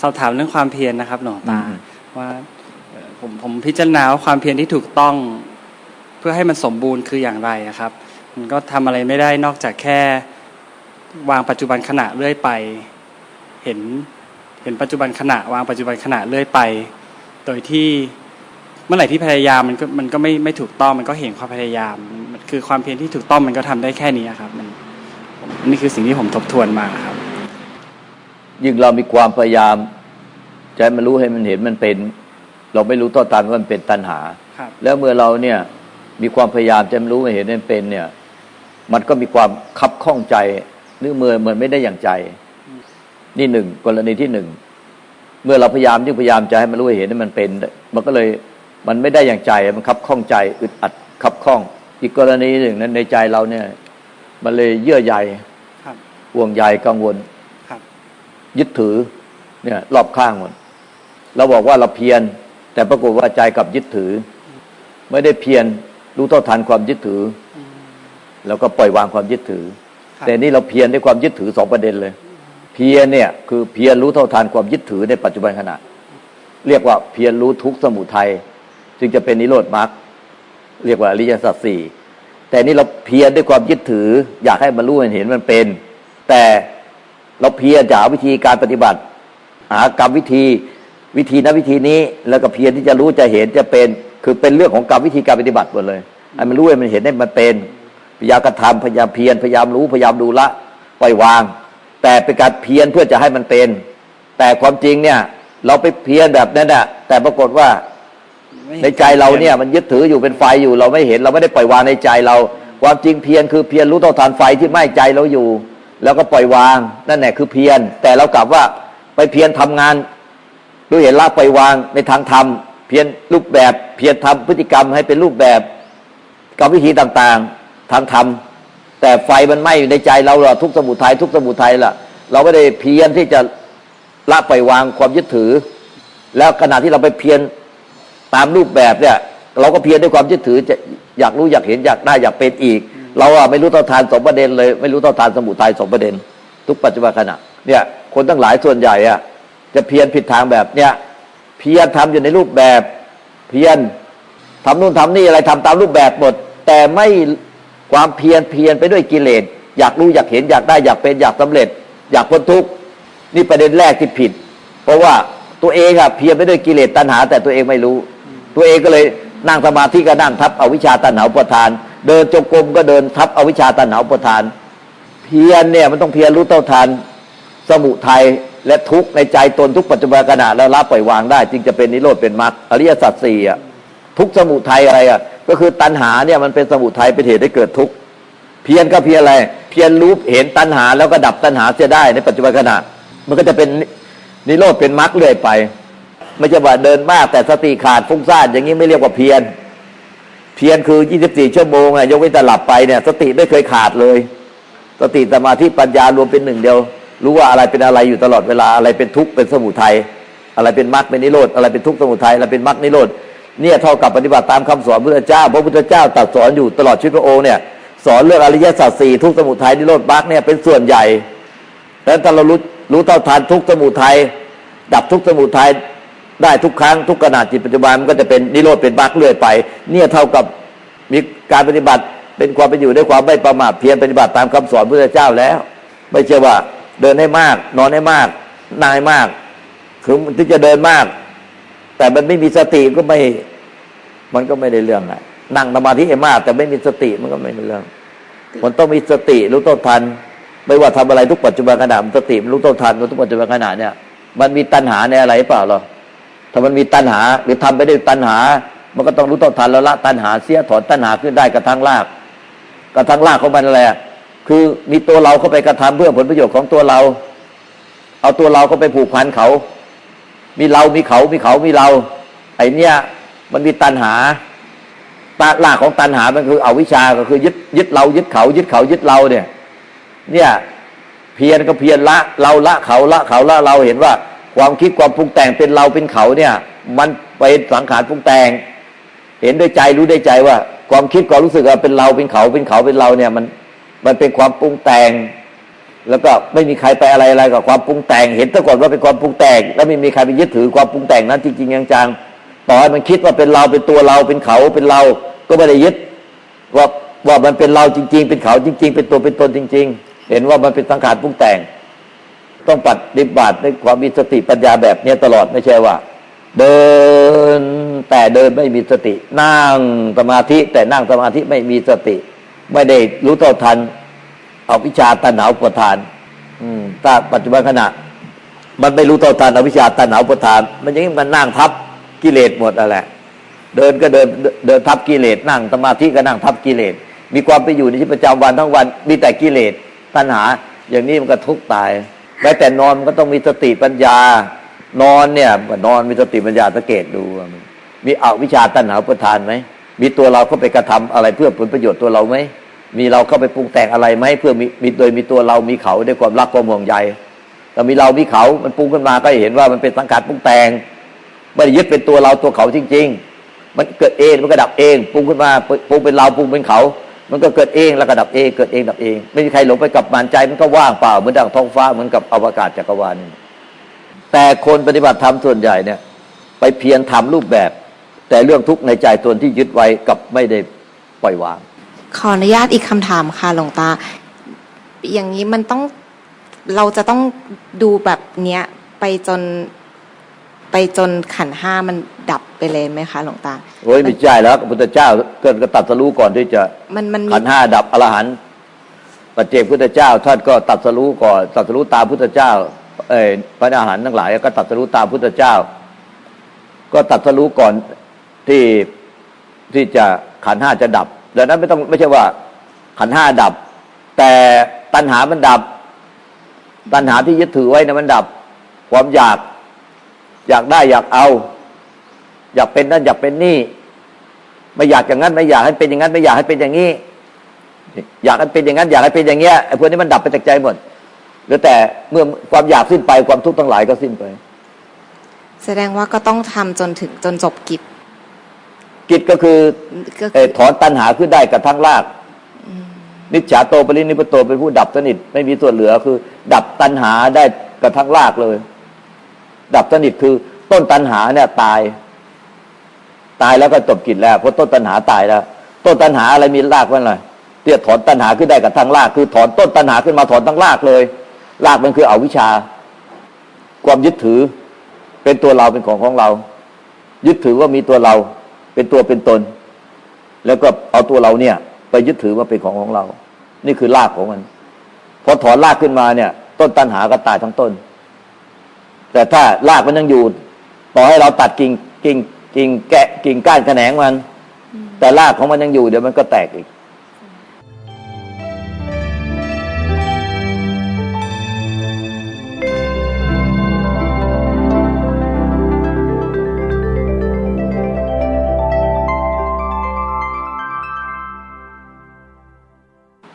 สอบถามเรื่องความเพียรนะครับ หลวงตา อืม ว่าเอ่อผมผมพิจารณาว่าความเพียรที่ถูกต้อง เพื่อให้มันสมบูรณ์คืออย่างไรอะครับ มันก็ทำอะไรไม่ได้นอกจากแค่ วางปัจจุบันขณะเรื่อยไป เห็นเห็นปัจจุบันขณะ วางปัจจุบันขณะเรื่อยไป โดยที่เมื่อไหร่ที่พยายามมันก็มันก็ไม่ไม่ถูกต้องมันก็เห็นความพยายามมันคือความเพียรที่ถูกต้องมันก็ทำได้แค่นี้อะครับมันผมนี่คือสิ่งที่ผมทบทวนมาครับ ยิ่งเรามีความพยายามจะให้มันรู้ให้มันเห็นมันเป็น เราไม่รู้ต้นตานว่ามันเป็นตัณหาครับแล้วเมื่อเราเนี่ยมีความพยายามจะให้มันรู้ให้เห็นมันเป็นเนี่ย มันก็มีความคับข้องใจหรือเมื่อเหมือนไม่ได้อย่างใจ นี่หนึ่งกรณีที่หนึ่งเมื่อเราพยายามยิ่งพยายามจะให้มันรู้ให้เห็นให้มันเป็น มันก็เลยมันไม่ได้อย่างใจมันคับข้องใจอึดอัดคับข้อง อีกกรณีหนึ่งนั้นในใจเราเนี่ย มันเลยเยื่อใยครับห่วงใยกังวลครับ ยึดถือเนี่ยรอบข้างหมดเราบอกว่าเราเพียรแต่ปรากฏว่าใจกลับยึดถือ ไม่ได้เพียรรู้เท่าทันความยึดถืออแล้วก็ปล่อยวางความยึดถือครับแต่นี่เราเพียรด้วยความยึดถือสองประเด็นเลย เพียรเนี่ยคือเพียรรู้เท่าทันความยึดถือในปัจจุบันขณะ เรียกว่าเพียรรู้ทุกข์สมุทัยจึงจะเป็นนิโรธมรรคเรียกว่าอริยสัจสี่แต่นี่เราเพียรด้วยความยึดถือ อยากให้มันรู้ให้เห็นมันเป็น แต่ เราเพียรจะหาวิธีการปฏิบัติ หากรรมวิธีวิธีนั้นวิธีนี้ แล้วก็เพียรที่จะรู้จะเห็นจะเป็นคือเป็นเรื่องของกรรมวิธีการปฏิบัติหมดเลยให้มันรู้ให้มันเห็นให้มันเป็นพยายามกระทำพยายามเพียรพยายามรู้พยายามดูละปล่อยวาง แต่เป็นการเพียรเพื่อจะให้มันเป็น แต่ความจริงเนี่ย เราไปเพียรแบบนั้นแหะแต่ปรากฏว่าในใจเราเนี่ยมันยึดถืออยู่เป็นไฟอยู่เราไม่เห็นเราไม่ได้ปล่อยวางในใจเรา ความจริงเพียรคือเพียรรู้เท่าทานไฟที่ไหม้ใจเราอยู่ แล้วก็ปล่อยวาง นั่นแหละคือเพียร แต่เรากลับว่าไปเพียรทำงาน ด้วยเห็นละปล่อยวางในทางธรรม เพียรรูปแบบ เพียรทำพฤติกรรมให้เป็นรูปแบบกรรมวิธีต่างๆ ทางธรรม แต่ไฟมันไหม้อยู่ในใจเราล่ะทุกสมุทัยทุกสมุทัยล่ะ เราไม่ได้เพียรที่จะละปล่อยวางความยึดถือ แล้วขณะที่เราไปเพียรตามรูปแบบเนี่ย เราก็เพียรด้วยความยึดถือจะอยากรู้อยากเห็นอยากได้อยากเป็นอีก เราอะไม่รู้เท่าทานสองประเด็นเลย ไม่รู้เท่าทานสมุทัยสองประเด็น ทุกปัจจุบันขณะเนี่ยคนทั้งหลายส่วนใหญ่อะจะเพียรผิดทางแบบเนี่ยเพียรทำอยู่ในรูปแบบเพียรทำนู่นทำนี่อะไรทำตามรูปแบบหมด แต่ไม่ความเพียรเพียรไปด้วยกิเลสอยากรู้อยากเห็นอยากได้อยากเป็นอยากสำเร็จ อยากพ้นทุกข์นี่ประเด็นแรกที่ผิด เพราะว่าตัวเองอะเพียรไปด้วยกิเลสตัณหา แต่ตัวเองไม่รู้ ตัวเองก็เลยนั่งสมาธิก็นั่งทับเอาวิชาตัณหาอุปทาน เดินจงกรมก็เดินทับอวิชชาตัณหาอุปทาน เพียรเนี่ยมันต้องเพียรรู้เท่าทันสมุทัยและทุกในใจตนทุกปัจจุบันขณะแล้วละปล่อยวางได้ จึงจะเป็นนิโรธเป็นมรรคอริยสัจสี่อะทุกสมุทัยอะไรอะก็คือตัณหาเนี่ยมันเป็นสมุทัยเป็นเหตุให้เกิดทุกข์เพียรก็เพียรอะไร เพียรรู้เห็นตัณหาแล้วก็ดับตัณหาเสียได้ในปัจจุบันขณะ มันก็จะเป็นนิโรธเป็นมรรคเรื่อยไป ไม่ใช่ว่าเดินมากแต่สติขาดฟุ้งซ่านอย่างนี้ไม่เรียกว่าเพียร เพียรคือ 24 ชั่วโมงอะยกเว้นแต่หลับไปเนี่ย สติไม่เคยขาดเลย สติสมาธิปัญญารวมเป็นหนึ่งเดียว รู้ว่าอะไรเป็นอะไรอยู่ตลอดเวลาอะไรเป็นทุกข์เป็นสมุทัยอะไรเป็นมรรคเป็นนิโรธอะไรเป็นทุกข์สมุทัยอะไรเป็นมรรคนิโรธเนี่ยเท่ากับปฏิบัติตามคำสอนพระพุทธเจ้าพระพุทธเจ้าตรัสสอนอยู่ตลอดชีวิตพระองค์เนี่ยสอนเรื่องอริยสัจสี่ทุกข์สมุทัยนิโรธมรรคเนี่ยเป็นส่วนใหญ่แล้วถ้าเรารู้รู้เท่าทันทุกสมุทัยดับทุกสมุทัย ได้ทุกครั้งทุกขณะจิตปัจจุบันมันก็จะเป็นนิโรธเป็นมรรคเรื่อยไป เนี่ยเท่ากับมีการปฏิบัติเป็นความเป็นอยู่ด้วยความไม่ประมาทเพียรปฏิบัติตามคำสอนพระเจ้าแล้ว ไม่ใช่ว่าเดินให้มาก นอนให้มากนายมาก คือที่จะเดินมาก แต่มันไม่มีสติก็ไม่ มันก็ไม่ได้เรื่องอะนั่งสมาธิให้มาก แต่ไม่มีสติมันก็ไม่ได้เรื่อง มันต้องมีสติรู้ต้นทัน ไม่ว่าทำอะไรทุกปัจจุบันขณะมันสติรู้ต้นทันรู้ทุกปัจจุบันขณะเนี่ย มันมีตัณหาในอะไรเปล่าหรอ ถ้ามันมีตัณหา หรือทำไปด้วยตัณหา มันก็ต้องรู้ต้นทันแล้วละตัณหาเสียถอนตัณหาขึ้นได้กระทั่งรากกระทั่งรากของมันอะไรอะคือมีตัวเราเข้าไปกระทำเพื่อผลประโยชน์ของตัวเรา เอาตัวเราเข้าไปผูกพันเขา มีเรามีเขา มีเขา มีเรา ไอเนี้ยมันมีตัณหาตาลากของตัณหา มันคือเอาวิชาก็คือยึดยึดเรายึดเขา ยึดเขายึดเราเนี่ย เนี่ยเพียรก็เพียรละ เราละเขาละเขาละเราเห็นว่า ความคิดความปรุงแต่งเป็นเราเป็นเขาเนี่ย มันไปสังขารปรุงแต่ง เห็นด้วยใจรู้ด้วยใจว่า ความคิดความรู้สึกว่าเป็นเราเป็นเขาเป็นเขาเป็นเราเนี่ยมันมันเป็นความปรุงแต่ง แล้วก็ไม่มีใครไปอะไรอะไรกับความปรุงแต่ง เห็นซะก่อนว่าเป็นความปรุงแต่ง แล้วไม่มีใครไปยึดถือความปรุงแต่งนั้นจริงๆจังๆต่อให้มันคิดว่าเป็นเราเป็นตัวเราเป็นเขาเป็นเราก็ไม่ได้ยึดว่าว่ามันเป็นเราจริง ๆ เป็นเขาจริง ๆ เป็นตัวเป็นตนจริง ๆ เห็นว่ามันเป็นสังขารปรุงแต่ง ต้องปฏิบัติด้วยความมีสติปัญญาแบบเนี้ตลอดไม่ใช่ว่า เดินแต่เดินไม่มีสติ นั่งสมาธิแต่นั่งสมาธิไม่มีสติ ไม่ได้รู้เท่าทัน เอาวิชาตันหาอุปทาน อืมถ้าปัจจุบันขณะ มันไม่รู้เท่าทันเอาวิชาตันหาอุปทาน มันอยังนี้มันนั่งทับกิเลสหมดนั่นแหละเดินก็เดินเดินทับกิเลสนั่งสมาธิก็นั่งทับกิเลสมีความไปอยู่ในชีวิตประจำวันทั้งวันมีแต่กิเลสตัณหา อย่างนี้มันก็ทุกข์ตาย แม้แต่นอนมันก็ต้องมีสติปัญญา นอนเนี่ย นอนมีสติปัญญาสังเกตดู มีอวิชาตัณหาประทานไหมมีตัวเราเข้าไปกระทำอะไรเพื่อผลประโยชน์ตัวเราไหมมีเราเข้าไปปรุงแต่งอะไรไหมเพื่อมีมีโดยมีตัวเรามีเขาด้วยความรักความห่วงใยแต่มีเรามีเขา มันปรุงขึ้นมาก็เห็นว่ามันเป็นสังขารปรุงแต่งไม่ได้ยึดเป็นตัวเราตัวเขาจริง ๆ มันเกิดเองมันก็ดับเองปรุงขึ้นมาปรุงเป็นเราปรุงเป็นเขา มันก็เกิดเองแล้วก็ดับเองเกิดเองดับเอง ไม่มีใครหลงไปกับมันใจมันก็ว่างเปล่าเหมือนดังท้องฟ้าเหมือนกับอวกาศจักรวาลนี่แต่คนปฏิบัติธรรมส่วนใหญ่เนี่ย ไปเพียรทำรูปแบบ แต่เรื่องทุกข์ในใจตนที่ยึดไว้กับไม่ได้ปล่อยวาง ขออนุญาตอีกคำถามค่ะหลวงตา อย่างนี้มันต้องเราจะต้องดูแบบเนี้ยไปจน ไปจนขันธ์ห้ามันดับไปเลยไหมคะหลวงตา โอ้ยไม่ใช่แล้วพระพุทธเจ้าเกิดก็ตัดสรู้ก่อนที่จะมันมันมีขันธ์ห้าดับอรหันต์ปัจเจกพุทธเจ้าท่านก็ตัดสรู้ก่อนตัดสรู้ตามพุทธเจ้าเอ่ยพระอรหันต์ทั้งหลาย ก็ตัดสรู้ตามพุทธเจ้า ก็ตัดสรู้ก่อนที่ที่จะขันธ์ห้าจะดับดังนั้นไม่ต้องไม่ใช่ว่า ขันธ์ห้าดับ แต่ตัณหามันดับ ตัณหาที่ยึดถือไว้นะมันดับ ความอยาก อยากได้อยากเอา อยากเป็นนั่นอยากเป็นนี่ ไม่อยากอย่างนั้นไม่อยากให้เป็นอย่างนั้น ไม่อยากให้เป็นอย่างนี้ อยากให้เป็นอย่างนั้น อยากให้เป็นอย่างเงี้ยไอ้พวกนี้มันดับไปจากใจหมดเหลือแต่เมื่อความอยากสิ้นไปความทุกข์ทั้งหลายก็สิ้นไป แสดงว่าก็ต้องทำจนถึงจนจบกิจ กิจก็คือก็เอ่คืออถอนตัณหาขึ้นได้กับทั้งรากนิจฉาโตปรินิพพโตเป็นผู้ดับสนิทไม่มีส่วนเหลือคือ ดับตัณหาได้กับทั้งรากเลย ดับสนิทคือต้นตัณหาเนี่ยตาย ตายแล้วก็จบกิจแล้วเพราะต้นตัณหาตายแล้ว ต้นตัณหาอะไรมีรากมันอะไรเตี้ยถอนตัณหาขึ้นได้กับทั้งราก คือถอนต้นตัณหาขึ้นมาถอนทั้งรากเลยรากมันคืออวิชชา ความยึดถือ เป็นตัวเราเป็นของของเรา ยึดถือว่ามีตัวเรา เป็นตัวเป็นตน แล้วก็เอาตัวเราเนี่ย ไปยึดถือว่าเป็นของของเรา นี่คือรากของมันพอถอนรากขึ้นมาเนี่ย ต้นตัณหาก็ตายทั้งต้น แต่ถ้ารากมันยังอยู่ ต่อให้เราตัดกิ่งกิ่งกิ่งแกะกิ่งก้านแขนงมัน แต่รากของมันยังอยู่เดี๋ยวมันก็แตกอีก